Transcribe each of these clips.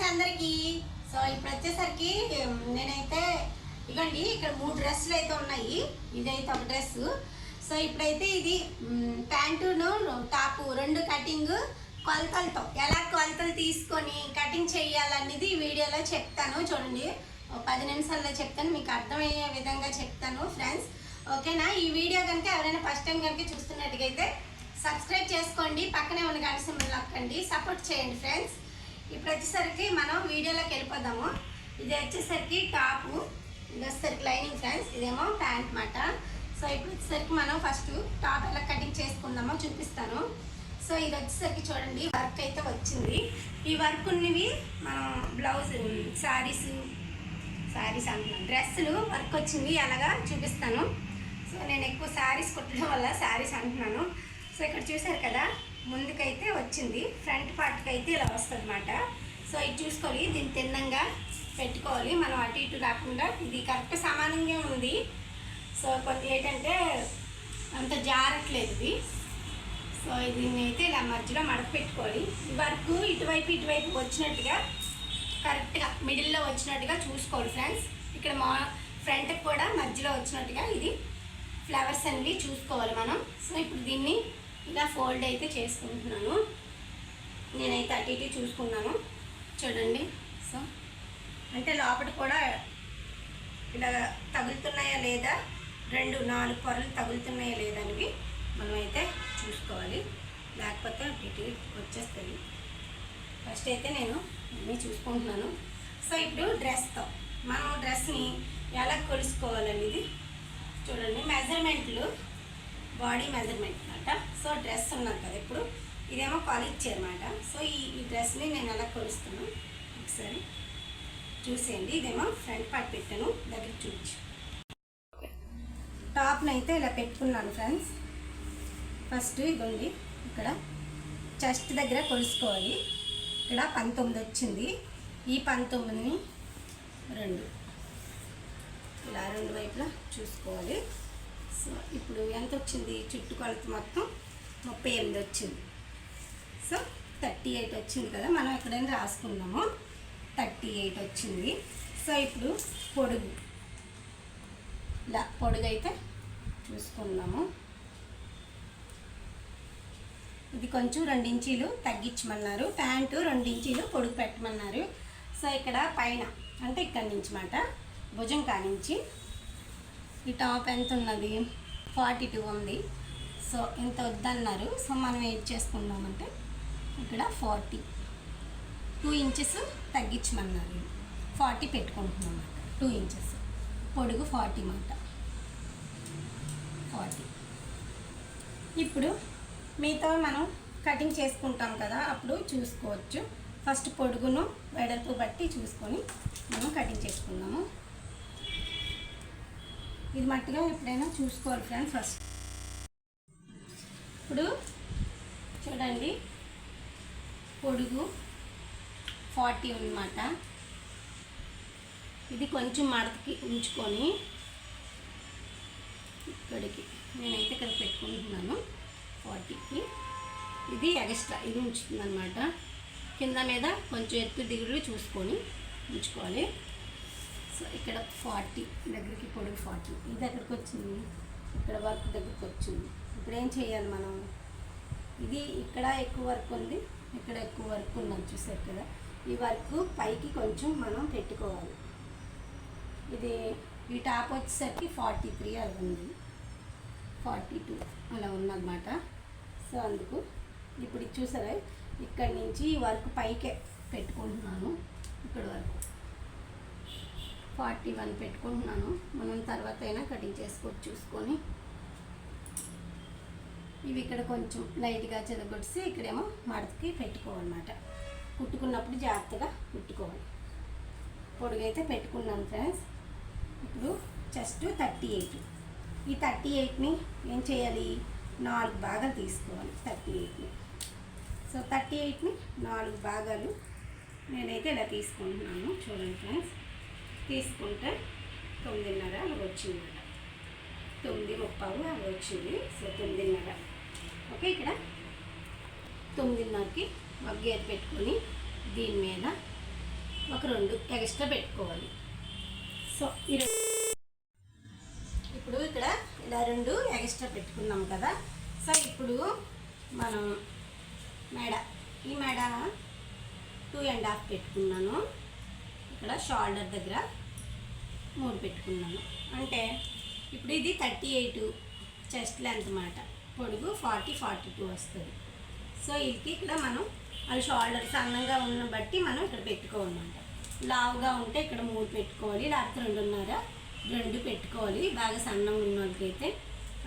Friends అందరికీ. So ఇప్పుడు వచ్చేసరికి నేనైతే ఇగోండి ఇక్కడ మూడు డ్రెస్సులు అయితే ఉన్నాయి. ఇదైతే ఒక డ్రెస్ సో ఇప్పుడైతే ఇది ప్యాంటును టాపు రెండు కటింగ్ కొలతలతో. ఎలా కొలతలు తీసుకొని కటింగ్ చేయాలనేది ఈ వీడియోలో చెప్తాను. చూడండి పది నిమిషాల్లో చెప్తాను. మీకు అర్థమయ్యే విధంగా చెప్తాను ఫ్రెండ్స్. ఓకేనా? ఈ వీడియో కనుక ఎవరైనా ఫస్ట్ టైం కనుక చూస్తున్నట్టుగైతే సబ్స్క్రైబ్ చేసుకోండి. పక్కనే ఉన్న గంట సింబల్ నొక్కండి. సపోర్ట్ చేయండి ఫ్రెండ్స్. ఇప్పుడు వచ్చేసరికి మనం వీడియోలోకి వెళ్ళిపోదాము. ఇది వచ్చేసరికి టాపు ఇది వచ్చేసరికి లైనింగ్ ఫ్రెండ్స్ ఇదేమో ప్యాంట్ మాట. సో ఇప్పుడు వచ్చేసరికి మనం ఫస్ట్ టాప్ ఎలా కటింగ్ చేసుకుందామో చూపిస్తాను. సో ఇది వచ్చేసరికి చూడండి వర్క్ అయితే వచ్చింది. ఈ వర్క్ ఉన్నవి మనం బ్లౌజ్ శారీస్ శారీస్ అంటున్నాను డ్రెస్సులు వర్క్ వచ్చింది. అలాగా చూపిస్తాను. సో నేను ఎక్కువ శారీస్ కుట్టడం వల్ల శారీస్ అంటున్నాను. సో ఇక్కడ చూసారు కదా? ముందుకైతే వచ్చింది. ఫ్రంట్ పార్ట్కి అయితే ఇలా వస్తుంది అనమాట సో ఇది చూసుకోవాలి. దీన్ని తిన్నంగా పెట్టుకోవాలి. మనం అటు ఇటు రాకుండా ఇది కరెక్ట్ సమానంగా ఉంది. సో కొంచెం ఏంటంటే అంత జారట్లేదు ఇది. సో దీన్ని అయితే ఇలా మధ్యలో మడత పెట్టుకోవాలి ఈ వర్క్ ఇటువైపు ఇటువైపు వచ్చినట్టుగా కరెక్ట్గా మిడిల్లో వచ్చినట్టుగా చూసుకోవాలి ఫ్రెండ్స్. ఇక్కడ మా ఫ్రంట్కి కూడా మధ్యలో వచ్చినట్టుగా ఇది ఫ్లవర్స్ అనేవి చూసుకోవాలి మనం. సో ఇప్పుడు దీన్ని ఇలా ఫోల్డ్ అయితే చేసుకుంటున్నాను. నేనైతే అటు ఇటు చూసుకున్నాను. చూడండి. సో అంటే లోపల కూడా ఇలా తగులుతున్నాయా లేదా? రెండు నాలుగు పొరలు తగులుతున్నాయా లేదా అనేవి మనమైతే చూసుకోవాలి. లేకపోతే అటు ఇటు వచ్చేస్తుంది ఫస్ట్ అయితే నేను అన్నీ చూసుకుంటున్నాను. సో ఇప్పుడు డ్రెస్తో. మనం డ్రెస్ని ఎలా కొలుసుకోవాలనేది చూడండి. మెజర్మెంట్లు బాడీ మెజర్మెంట్ అనమాట సో డ్రెస్ ఉన్నది కదా ఇప్పుడు. ఇదేమో కాలేజ్ అనమాట సో ఈ ఈ డ్రెస్ని నేను ఎలా కొలుస్తున్నాను ఒకసారి చూసేయండి. ఇదేమో ఫ్రంట్ పార్ట్ పెట్టాను. దగ్గర చూపించు. టాప్ని అయితే ఇలా పెట్టుకున్నాను ఫ్రెండ్స్ ఫస్ట్ ఇదిగోండి. ఇక్కడ చెస్ట్ దగ్గర కొలుసుకోవాలి. ఇక్కడ పంతొమ్మిది వచ్చింది. ఈ పంతొమ్మిదిని రెండు. ఇలా రెండు వైపులా చూసుకోవాలి. సో ఇప్పుడు ఎంత వచ్చింది? చుట్టుకొలత మొత్తం ముప్పై ఎనిమిది వచ్చింది. సో థర్టీ ఎయిట్ వచ్చింది కదా మనం ఎక్కడైనా రాసుకున్నాము థర్టీ ఎయిట్ వచ్చింది. సో ఇప్పుడు పొడుగు. ఇలా పొడుగు అయితే చూసుకున్నాము ఇది కొంచెం రెండు ఇంచీలు తగ్గించమన్నారు. ప్యాంటు రెండు ఇంచీలు పొడుగు పెట్టమన్నారు. సో ఇక్కడ పైన అంటే ఇక్కడి నుంచి మాట భుజం కానించి ఈ టాప్ ఎంత ఉన్నది ఫార్టీ టూ ఉంది. సో ఇంత వద్దన్నారు. సో మనం ఏం చేసుకుందామంటే ఇక్కడ ఫార్టీ టూ ఇంచెస్ తగ్గించమన్నారు. ఫార్టీ పెట్టుకుంటున్నాం అన్నమాట టూ ఇంచెస్. పొడుగు ఫార్టీ మాట. ఫార్టీ. ఇప్పుడు మిగతా మనం కటింగ్ చేసుకుంటాం కదా అప్పుడు చూసుకోవచ్చు. ఫస్ట్ పొడుగును వెడల్పు బట్టి చూసుకొని మనం కటింగ్ చేసుకుందాము. ఇది మట్టిగా ఎప్పుడైనా చూసుకోవాలి ఫ్రెండ్స్ ఫస్ట్. ఇప్పుడు చూడండి పొడుగు ఫార్టీ అనమాట ఇది కొంచెం మడతకి ఉంచుకొని ఇక్కడికి నేనైతే ఇక్కడ పెట్టుకుంటున్నాను ఫార్టీకి. ఇది ఎక్స్ట్రా ఇది ఉంచుతుంది అనమాట కింద మీద కొంచెం ఎత్తు దిగుడు చూసుకొని ఉంచుకోవాలి. ఇక్కడ ఫార్టీ దగ్గరికి పొడుగు ఫార్టీ. ఇది ఎక్కడికి వచ్చింది ఇక్కడ వర్క్ దగ్గరికి వచ్చింది. ఇప్పుడు ఏం చేయాలి మనం? ఇది ఇక్కడ ఎక్కువ వర్క్ ఉంది ఇక్కడ ఎక్కువ వర్క్ ఉందని చూసారు కదా. ఈ వర్క్ పైకి కొంచెం మనం పెట్టుకోవాలి. ఇది ఈ టాప్ వచ్చేసరికి ఫార్టీ త్రీ అలా ఉంది ఫార్టీ టూ అలా ఉందన్నమాట. సో అందుకు ఇప్పుడు చూసారా? ఇక్కడి నుంచి ఈ వర్క్ పైకే పెట్టుకుంటున్నాను. ఫార్టీ వన్ పెట్టుకుంటున్నాను. మనం తర్వాత అయినా కటింగ్ చేసుకోవచ్చు చూసుకొని. ఇవి ఇక్కడ కొంచెం లైట్గా చెదగొడిసి ఇక్కడేమో మడతకి పెట్టుకోవాలన్నమాట. కుట్టుకున్నప్పుడు జాగ్రత్తగా కుట్టుకోవాలి. పొడుగైతే పెట్టుకున్నాను ఫ్రెండ్స్. ఇప్పుడు జస్ట్ థర్టీ ఎయిట్. ఈ థర్టీ ఎయిట్ని ఏం చేయాలి? నాలుగు భాగాలు తీసుకోవాలి థర్టీ ఎయిట్ని. సో థర్టీ ఎయిట్ని నాలుగు భాగాలు నేనైతే ఇలా తీసుకుంటున్నాను. చూడండి ఫ్రెండ్స్. తీసుకుంటే తొమ్మిదిన్నర అలా వచ్చిందన్నమాట తొమ్మిది ముప్పావు అలా వచ్చింది సో తొమ్మిదిన్నర. ఓకే ఇక్కడ తొమ్మిదిన్నరకి ఒక గేర్ పెట్టుకొని దీని మీద ఒక రెండు ఎక్స్ట్రా పెట్టుకోవాలి. సో ఈ రెండు ఇప్పుడు ఇక్కడ ఇలా రెండు ఎక్స్ట్రా పెట్టుకున్నాం కదా. సో ఇప్పుడు మనం మెడ ఈ మెడ టూ అండ్ హాఫ్ పెట్టుకున్నాను. ఇక్కడ షోల్డర్ దగ్గర మూడు పెట్టుకున్నాను. అంటే ఇప్పుడు ఇది థర్టీ ఎయిట్ చెస్ట్ లెంత్ అనమాట పొడుగు ఫార్టీ ఫార్టీ టూ వస్తుంది. సో ఇది ఇక్కడ మనం అది షోల్డర్ సన్నంగా ఉన్న బట్టి మనం ఇక్కడ పెట్టుకోవాలన్నమాట. లావుగా ఉంటే ఇక్కడ మూడు పెట్టుకోవాలి లేకపోతే రెండున్నర రెండు పెట్టుకోవాలి. బాగా సన్నంగా ఉన్న వాళ్ళకైతే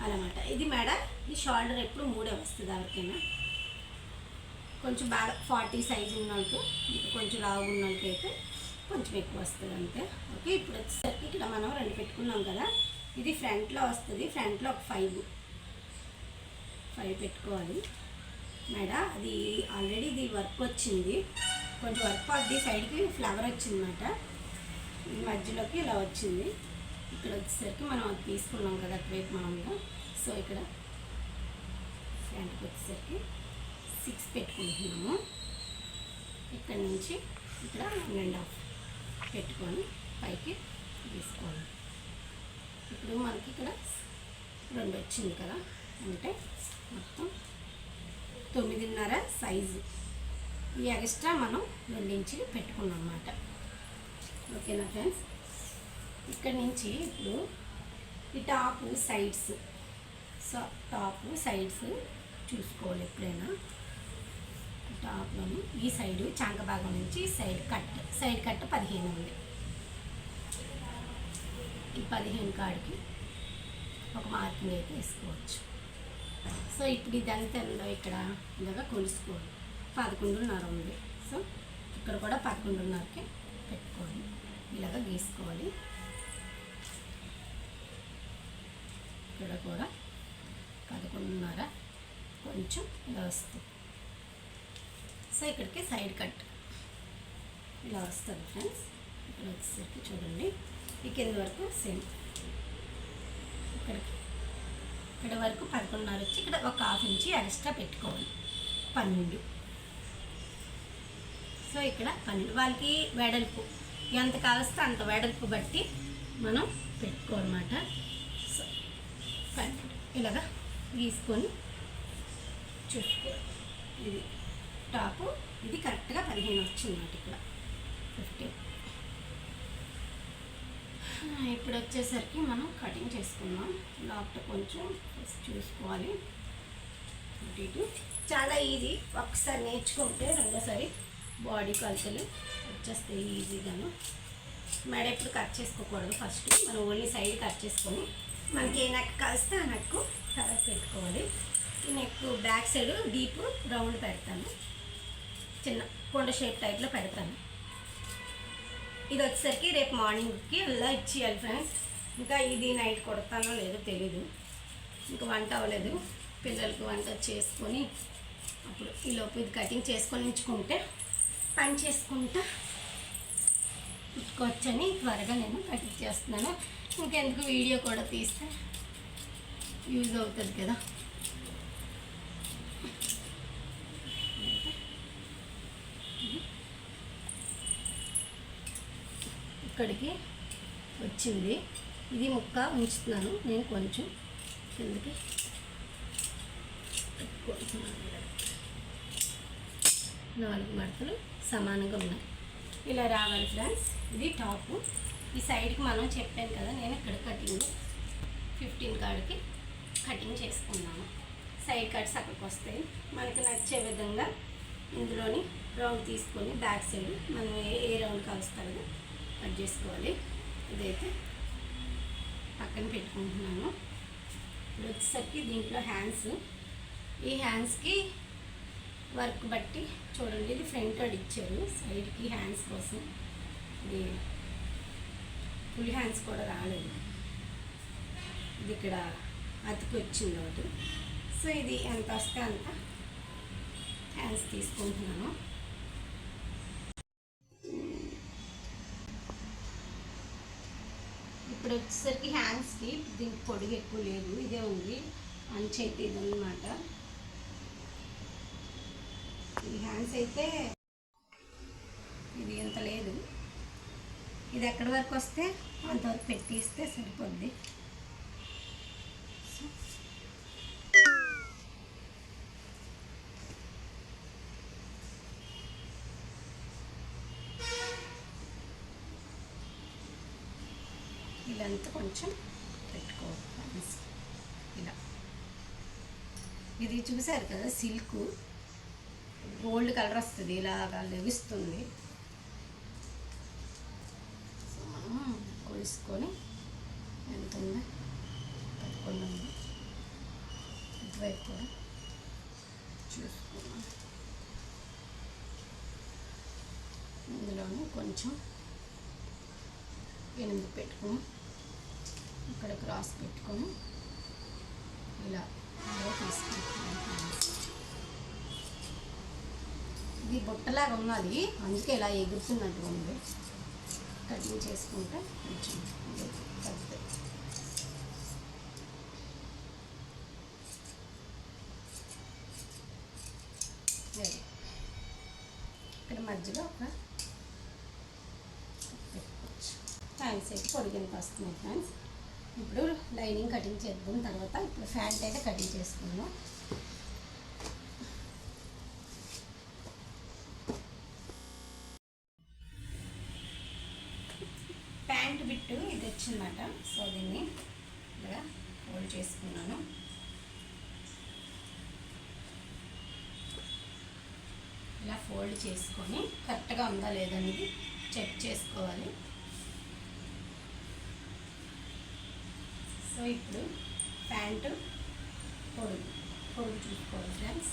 అలామాట ఇది మేడ ఈ షోల్డర్ ఎప్పుడు మూడే వస్తుంది ఎవరికైనా. కొంచెం బాగా ఫార్టీ సైజ్ ఉన్న వాళ్ళకి కొంచెం లావుగా ఉన్న వాళ్ళకి అయితే కొంచెం ఎక్కువ వస్తుంది అంతే. ఓకే ఇప్పుడు వచ్చేసరికి ఇక్కడ మనం రెండు పెట్టుకున్నాం కదా ఇది ఫ్రంట్లో వస్తుంది ఫ్రంట్లో ఒక ఫైవ్. ఫైవ్ పెట్టుకోవాలి. మేడ అది ఆల్రెడీ ఇది వర్క్ వచ్చింది. కొంచెం వర్క్ అది సైడ్కి ఫ్లవర్ వచ్చిందన్నమాట. ఈ మధ్యలోకి ఇలా వచ్చింది. ఇక్కడ వచ్చేసరికి మనం అది తీసుకున్నాం కదా అటువైపు మామూలుగా సో ఇక్కడ ఫ్రంట్కి వచ్చేసరికి సిక్స్ పెట్టుకుంటున్నాము. ఇక్కడ నుంచి ఇక్కడ వన్ అండ్ హాఫ్. పెట్టుకొని పైకి తీసుకోవాలి. ఇప్పుడు మనకి ఇక్కడ రెండు వచ్చింది కదా అంటే మొత్తం తొమ్మిదిన్నర సైజు. ఈ ఎక్స్ట్రా మనం రెండించి పెట్టుకున్నాం అన్నమాట. ఓకేనా ఫ్రెండ్స్? ఇక్కడ నుంచి ఇప్పుడు ఈ top sides so top sides చూసుకోవాలి ఎప్పుడైనా. టాప్లోని ఈ సైడ్ చాంక భాగం నుంచి సైడ్ కట్. సైడ్ కట్ పదిహేను ఉంది. ఈ పదిహేను కాడికి ఒక మార్కింగ్ అయితే వేసుకోవచ్చు. సో ఇప్పుడు ఇదంతా ఉందో ఇక్కడ ఇలాగా కొలుసుకోండి. పదకొండున్నర ఉంది. సో ఇక్కడ కూడా పదకొండున్నరకి పెట్టుకోవాలి ఇలాగ గీసుకోవాలి. ఇక్కడ కూడా పదకొండున్నర కొంచెం ఇలా వస్తుంది. సో ఇక్కడికి సైడ్ కట్. ఇలా వస్తుంది ఫ్రెండ్స్. ఇక్కడ వచ్చేసరికి చూడండి. ఈ కింద వరకు సేమ్. ఇక్కడికి. ఇక్కడ వరకు పదకొండున్నర వచ్చి ఇక్కడ ఒక హాఫ్ ఇంచి ఎక్స్ట్రా పెట్టుకోవాలి. పన్నెండు. సో ఇక్కడ పన్నెండు. వాళ్ళకి వెడల్పు. ఎంత కావస్తే అంత వెడల్పు బట్టి మనం పెట్టుకోవాలన్నమాట సో పన్నెండు. ఇలాగా గీసుకొని చూసుకోవాలి. ఇది. టాపు ఇది కరెక్ట్గా పదిహేను వచ్చిందన్నమాట ఇక్కడ. ఫిఫ్టీన్ ఇప్పుడు వచ్చేసరికి మనం కటింగ్ చేసుకుందాం. లోపల కొంచెం చూసుకోవాలి. ఇటు చాలా ఈజీ. ఒకసారి నేర్చుకుంటే రెండోసారి బాడీ కొలతలు వచ్చేస్తాయి ఈజీగాను. మెడ ఎప్పుడు కట్ చేసుకోకూడదు ఫస్ట్. మనం ఓన్లీ సైడ్ కట్ చేసుకొని మనకి ఏ నెక్ కలిస్తే ఆ నెక్ కలర్ పెట్టుకోవాలి. Neck back side deep round పెడతాను. చిన్న కొండ షేప్ టైప్లో పెడతాను. ఇది వచ్చేసరికి రేపు మార్నింగ్కి ఇలా ఇచ్చేయాలి ఫ్రెండ్స్ ఇంకా ఇది నైట్ కొడతానో లేదో తెలీదు. ఇంకా వంట అవ్వలేదు. పిల్లలకి వంట చేసుకొని అప్పుడు ఈలోపు ఇది కటింగ్ చేసుకొని ఉంచుకుంటే పని చేసుకుంటా కుట్టుకోవచ్చని త్వరగా నేను కటింగ్ చేస్తున్నాను. ఇంకెందుకు వీడియో కూడా తీస్తే యూజ్ అవుతుంది కదా. ఇక్కడికి వచ్చింది. ఇది ముక్క ఉంచుతున్నాను. నేను కొంచెం కిందకి నాలుగు మడతలు సమానంగా ఉన్నాయి. ఇలా రావాలి ఫ్రెండ్స్. ఇది టాప్. ఈ సైడ్కి మనం చెప్పాను కదా నేను ఇక్కడ కటింగ్ ఫిఫ్టీన్ కాడికి కటింగ్ చేసుకున్నాను. సైడ్ కట్స్ అక్కడికి వస్తాయి. మనకి నచ్చే విధంగా ఇందులోని రౌండ్ తీసుకొని బ్యాక్ సైడ్ మనం ఏ రౌండ్ కలుస్తాం కదా కట్ చేసుకోవాలి. ఇదైతే పక్కన పెట్టుకుంటున్నాను. ఇప్పుడు వచ్చేసరికి దీంట్లో హ్యాండ్స్. ఈ హ్యాండ్స్కి వర్క్ బట్టి చూడండి ఇది ఫ్రంట్ అడ్ ఇచ్చారు. సైడ్కి హ్యాండ్స్ కోసం ఇది ఫుల్ హ్యాండ్స్ కూడా రాలేదు. ఇది ఇక్కడ అతికి వచ్చింది ఒకటి. సో ఇది ఎంత వస్తే అంత హ్యాండ్స్ తీసుకుంటున్నాను. ఇప్పుడు వచ్చేసరికి హ్యాండ్స్కి దీనికి పొడిగి ఎక్కువ లేదు ఇదే ఉంది. అంచైతే ఇది అనమాట ఈ హ్యాండ్స్ అయితే ఇది ఎంత లేదు. ఇది ఎక్కడి వరకు వస్తే అంతవరకు పెట్టిస్తే సరిపోద్ది. ఇదంతా కొంచెం పెట్టుకోవాలి ఇలా. ఇది చూసారు కదా సిల్క్. గోల్డ్ కలర్ వస్తుంది ఇలాగా లెవిస్తుంది సో మనం కొలుసుకొని ఎంత ఉందో పదకొండు ఇటువైపు కూడా చూసుకున్నాం ఇందులోనూ కొంచెం ఎనిమిది పెట్టుకున్నాం ఇక్కడ క్రాస్ పెట్టుకొని ఇలా ఇలా ఇది బుట్టలాగా ఉన్నది అందుకే ఇలా ఎగురుతున్నట్టు ఉంది. కటింగ్ చేసుకుంటే కొంచెం పెద్ద ఇక్కడ మధ్యలో ఒక పెట్టుకోవచ్చు. అయితే పొడిగింది వస్తున్నాయి ఫ్యాన్స్ ఇప్పుడు లైనింగ్ కటింగ్ చేద్దాం తర్వాత ఇప్పుడు ఫ్యాంట్ అయితే కటింగ్ చేసుకుందాం ప్యాంట్ బిట్టు ఇది వచ్చిందన్నమాట. సో దీన్ని ఇలా ఫోల్డ్ చేసుకున్నాను. ఇలా ఫోల్డ్ చేసుకొని కరెక్ట్గా ఉందా లేదనేది చెక్ చేసుకోవాలి. సో ఇప్పుడు ప్యాంటు పొడుగు పొడుగు చూసుకోవాలి ఫ్రెండ్స్.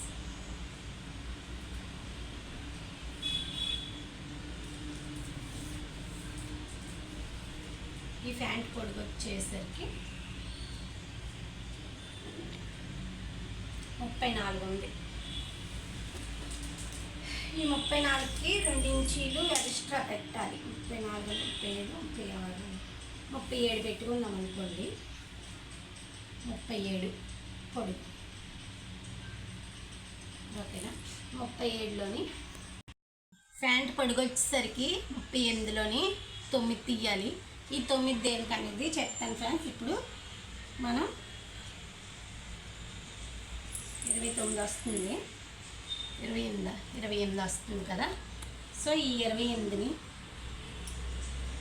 ఈ ప్యాంట్ పొడుగు వచ్చేసరికి ముప్పై నాలుగు ఉంది. ఈ ముప్పై నాలుగుకి రెండు ఇంచీలు ఎక్స్ట్రా పెట్టాలి. ముప్పై నాలుగు ముప్పై ఏడు ముప్పై ఆరు ముప్పై ఏడు పెట్టుకుందాం అనుకోండి. ముప్పై ఏడు. పొడుగు ఓకేనా? ముప్పై ఏడులోని ప్యాంట్ పొడుగు వచ్చేసరికి ముప్పై ఎనిమిదిలోని తొమ్మిది తీయాలి. ఈ తొమ్మిది దేనికి అనేది చెప్తాను ఫ్రెండ్స్. ఇప్పుడు మనం ఇరవై తొమ్మిది వస్తుంది. ఇరవై ఎనిమిది ఇరవై ఎనిమిది వస్తుంది కదా? సో ఈ ఇరవై ఎనిమిదిని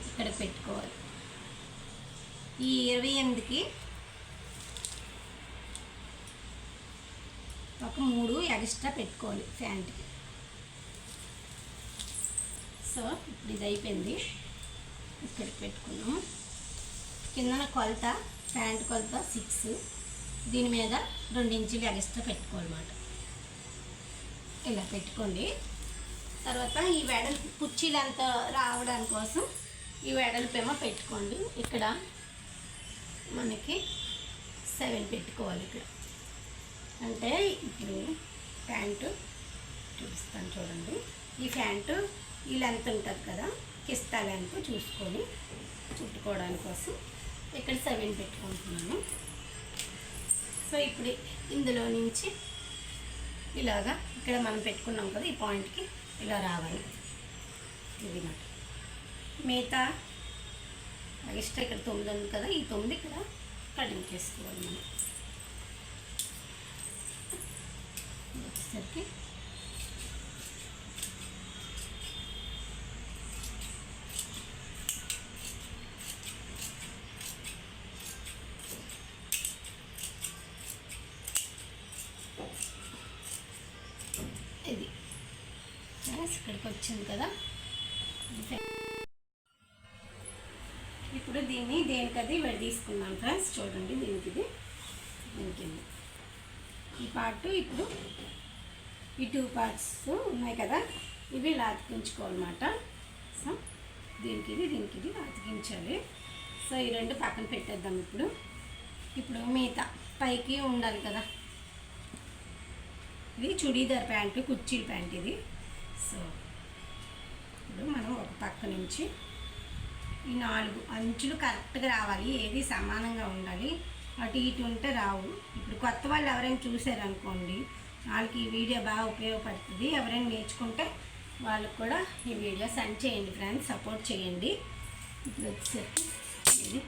ఇక్కడ పెట్టుకోవాలి. ఈ ఇరవై ఎనిమిదికి ఒక మూడు ఎక్స్ట్రా పెట్టుకోవాలి ప్యాంట్కి. సో ఇప్పుడు ఇది అయిపోయింది. ఇక్కడికి పెట్టుకున్నాము కిందన కొలత ప్యాంట్ కొలత సిక్స్. దీని మీద రెండు ఇంచులు ఎక్స్ట్రా పెట్టుకోవాలన్నమాట. ఇలా పెట్టుకోండి. తర్వాత ఈ వెడల్పు కుర్చీలు అంత రావడానికి కోసం ఈ వెడల్పేమో పెట్టుకోండి. ఇక్కడ మనకి సెవెన్ పెట్టుకోవాలి ఇక్కడ. అంటే ఇప్పుడు ప్యాంటు చూపిస్తాను చూడండి. ఈ ప్యాంటు ఈ లెంత్ ఉంటుంది కదా కిస్తా లెంత్ చూసుకొని చుట్టుకోవడానికి కోసం ఇక్కడ సెవెన్ పెట్టుకుంటున్నాను. సో ఇప్పుడు ఇందులో నుంచి ఇలాగా ఇక్కడ మనం పెట్టుకున్నాం కదా ఈ పాయింట్కి ఇలా రావాలి. ఇది మాట. మిగతా ఎక్స్ట్రా ఇక్కడ తొమ్మిది ఉంది కదా ఈ తొమ్మిది ఇక్కడ కటింగ్ చేసుకోవాలి మనం. వచ్చేసరికి ఇది. ఫ్రెండ్స్ ఇక్కడికి వచ్చింది కదా. ఇప్పుడు దీన్ని దేనికది విడ తీసుకున్నాం ఫ్రెండ్స్? చూడండి దీనికి ఇది దీనికి ఈ పార్ట్ ఇప్పుడు ఈ టూ పార్ట్స్ ఉన్నాయి కదా. ఇవి ఇలా అతికించుకోవాలన్నమాట. సో దీనికి ఇది దీనికి ఇది అతికించాలి. సో ఈ రెండు పక్కన పెట్టేద్దాం ఇప్పుడు. ఇప్పుడు మిగతా పైకి ఉండాలి కదా. ఇది చుడీదార్ ప్యాంటు కుర్చీల ప్యాంట్ ఇది. సో ఇప్పుడు మనం ఒక పక్క నుంచి ఈ నాలుగు అంచులు కరెక్ట్గా రావాలి. ఏది సమానంగా ఉండాలి. అటు ఇటు ఉంటే రావు. ఇప్పుడు కొత్త వాళ్ళు ఎవరైనా చూసారనుకోండి వాళ్ళకి ఈ వీడియో బాగా ఉపయోగపడుతుంది. ఎవరైనా నేర్చుకుంటే వాళ్ళకి కూడా ఈ వీడియో సెండ్ చేయండి ఫ్రెండ్స్ సపోర్ట్ చేయండి. ఇప్పుడు వచ్చేసరికి ఇది.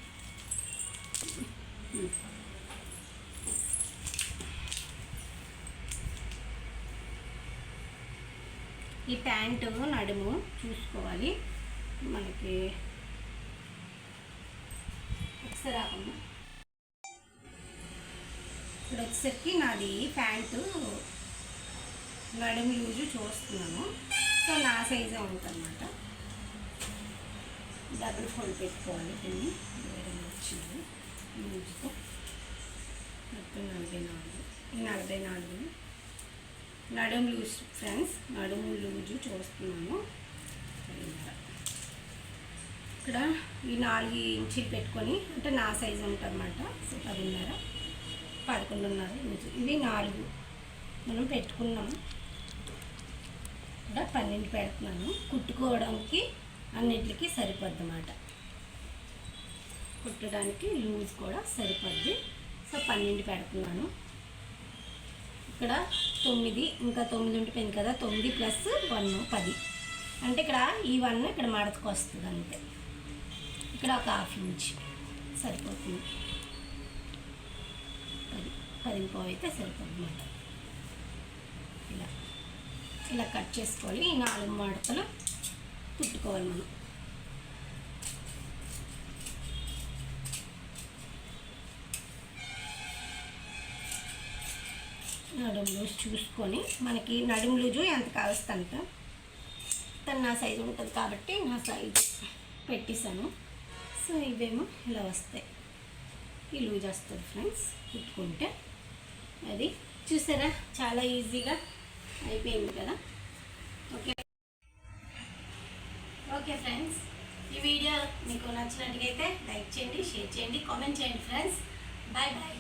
ఈ ప్యాంటు నడుము చూసుకోవాలి. మనకి ఒకసారి రాకుండా ఇప్పుడు వచ్చేసరికి నాది ప్యాంటు నడుము లూజు చూస్తున్నాను. సో నా సైజే ఉంటుందన్నమాట. డబుల్ ఫోల్డ్ పెట్టుకోవాలి దీన్ని. వేరే వచ్చింది. లూజుతో. మొత్తం నలభై నాలుగు. ఈ నలభై నాలుగు. నడుము లూజ్ ఫ్రెండ్స్ నడుము లూజు చూస్తున్నాను. ఇక్కడ ఈ నాలుగు ఇంచులు పెట్టుకొని అంటే నా సైజు ఉంటుందన్నమాట. సో పదిన్నర. పదకొండున్నర ఇంచు ఇవి నాలుగు. మనం పెట్టుకున్నాం. ఇక్కడ పన్నెండు పెడుతున్నాను. కుట్టుకోవడానికి అన్నిటికీ సరిపోద్దన్నమాట కుట్టడానికి లూజ్ కూడా సరిపోద్ది సో పన్నెండు పెడుతున్నాను. ఇక్కడ తొమ్మిది ఇంకా తొమ్మిది ఉంటుంది కదా. తొమ్మిది ప్లస్ వన్ పది. అంటే ఇక్కడ ఈ వన్ ఇక్కడ మడతకు వస్తుంది అంతే. ఇక్కడ ఒక హాఫ్ ఇంచ్ సరిపోతుంది. పది అయితే సరిపోతుంది అన్నమాట ఇలా ఇలా కట్ చేసుకోవాలి. ఈ నాలుగు మడతలు కుట్టుకోవాలి మనం. నడుము లూజ్ చూసుకొని మనకి నడుము లూజు ఎంత కావస్తంత అంత తను నా సైజు ఉంటుంది కాబట్టి నా సైజు పెట్టేశాను సో ఇవేమో ఇలా వస్తాయి. ఈ లూజ్ వస్తుంది ఫ్రెండ్స్ కుట్టుకుంటే. అది చూసారా? చాలా ఈజీగా అయిపోయింది కదా? ఓకే. ఓకే ఫ్రెండ్స్ ఈ వీడియో మీకు నచ్చినట్టుగైతే లైక్ చేయండి షేర్ చేయండి కామెంట్ చేయండి ఫ్రెండ్స్. Bye bye.